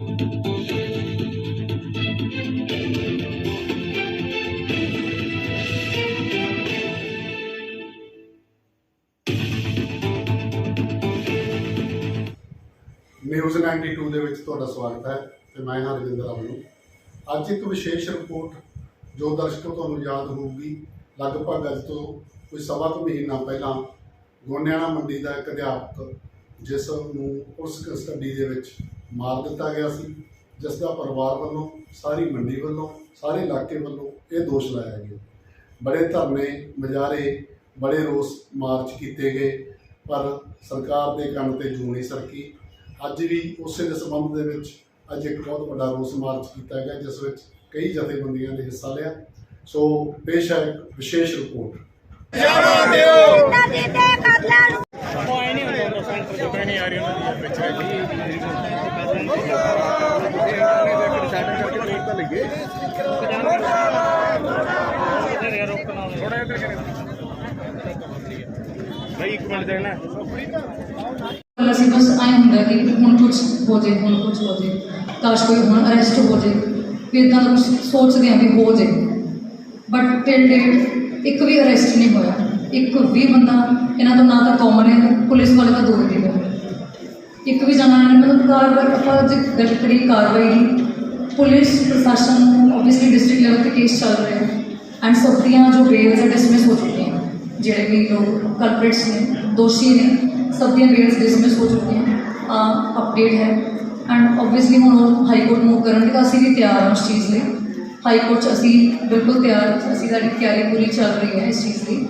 News 92 ਦੇ ਵਿੱਚ ਤੁਹਾਡਾ ਸਵਾਗਤ ਹੈ ਤੇ ਮੈਂ ਹਾਂ ਰਜਿੰਦਰ ਅਮਨੂ ਅੱਜ ਇੱਕ ਵਿਸ਼ੇਸ਼ ਰਿਪੋਰਟ ਜੋ ਦਰਸ਼ਕੋ ਤੁਹਾਨੂੰ ਯਾਦ ਹੋਊਗੀ, ਲਗਭਗ ਅੱਜ ਤੋਂ ਕੋਈ ਸਵਾ ਕੁ ਮਹੀਨਾ ਪਹਿਲਾਂ ਗੋਨਿਆਣਾ ਮੰਡੀ ਦਾ ਇੱਕ ਅਧਿਆਪਕ ਜਿਸ ਨੂੰ ਪੁਲਿਸ ਕਸਟਡੀ ਦੇ ਵਿੱਚ ਮਾਰ ਦਿੱਤਾ ਗਿਆ ਸੀ ਜਿਸ ਦਾ ਪਰਿਵਾਰ ਵੱਲੋਂ ਸਾਰੀ ਮੰਡੀ ਵੱਲੋਂ ਸਾਰੇ ਇਲਾਕੇ ਵੱਲੋਂ ਇਹ ਦੋਸ਼ ਲਾਇਆ ਗਿਆ। ਬੜੇ ਧਰਨੇ ਮੁਜ਼ਾਹਰੇ ਬੜੇ ਰੋਸ ਮਾਰਚ ਕੀਤੇ ਗਏ ਪਰ ਸਰਕਾਰ ਦੇ ਕੰਨ ਤੇ ਜੂੰ ਨਹੀਂ ਸਰਕੀ। ਅੱਜ ਵੀ ਉਸੇ ਦੇ ਸੰਬੰਧ ਦੇ ਵਿੱਚ ਅੱਜ ਇੱਕ ਬਹੁਤ ਵੱਡਾ ਰੋਸ ਮਾਰਚ ਕੀਤਾ ਗਿਆ ਜਿਸ ਵਿੱਚ ਕਈ ਜਥੇਬੰਦੀਆਂ ਨੇ ਹਿੱਸਾ ਲਿਆ। ਸੋ ਪੇਸ਼ ਹੈ ਇੱਕ ਵਿਸ਼ੇਸ਼ ਰਿਪੋਰਟ ਅਸੀਂ ਬਸ ਆਏ ਹੁੰਦਾ ਕਿ ਹੁਣ ਕੁਝ ਹੋ ਜੇ, ਹੁਣ ਕੁਝ ਹੋ ਜੇ, ਕਾਸ਼ ਕੋਈ ਹੁਣ ਅਰੈਸਟ ਹੋ ਜੇ ਫਿਰ ਤਾਂ ਕੁਝ ਸੋਚਦੇ ਆ ਵੀ ਹੋ ਜੇ। ਬਟ ਟਿਲ ਡੇਟ ਇੱਕ ਵੀ ਅਰੈਸਟ ਨਹੀਂ ਹੋਇਆ। ਇੱਕ ਵੀ ਬੰਦਾ, ਇਹਨਾਂ ਤੋਂ ਨਾ ਤਾਂ ਕਾਮਨ ਹੈ, ਪੁਲਿਸ ਵਾਲੇ ਤਾਂ ਦੂਰ ਦੀ ਗੱਲ ਇੱਕ ਵੀ ਜਣਾ ਨੇ ਮਤਲਬ ਕਾਰਵਾਈ ਆਪਾਂ ਜੇ ਗੱਲ ਕਰੀ ਕਾਰਵਾਈ ਦੀ ਪੁਲਿਸ ਪ੍ਰਸ਼ਾਸਨ ਆਬਵੀਅਸਲੀ ਡਿਸਟ੍ਰਿਕਟ ਲੈਵਲ ਤੇ ਕੇਸ ਚੱਲ ਰਿਹਾ ਹੈ ਐਂਡ ਸਭ ਦੀਆਂ ਜੋ ਬੇਲਸ ਹੈ ਡਿਸਮਿਸ ਹੋ ਚੁੱਕੀਆਂ ਜਿਹੜੇ ਵੀ ਲੋਕ ਕਲਪ੍ਰਿਟਸ ਨੇ ਦੋਸ਼ੀ ਨੇ ਸਭ ਦੀਆਂ ਬੇਲਸ ਡਿਸਮਿਸ ਹੋ ਚੁੱਕੀਆਂ ਅਪਡੇਟ ਹੈ ਐਂਡ ਆਬਵੀਅਸਲੀ ਹੁਣ ਉਹ ਹਾਈ ਕੋਰਟ ਮੂਵ ਕਰਨਗੇ ਤਾਂ ਅਸੀਂ ਵੀ ਤਿਆਰ ਹਾਂ ਉਸ ਚੀਜ਼ ਲਈ ਹਾਈ ਕੋਰਟ 'ਚ ਅਸੀਂ ਬਿਲਕੁਲ ਤਿਆਰ ਅਸੀਂ ਸਾਡੀ ਤਿਆਰੀ ਪੂਰੀ ਚੱਲ ਰਹੀ ਹੈ ਇਸ ਚੀਜ਼ ਦੀ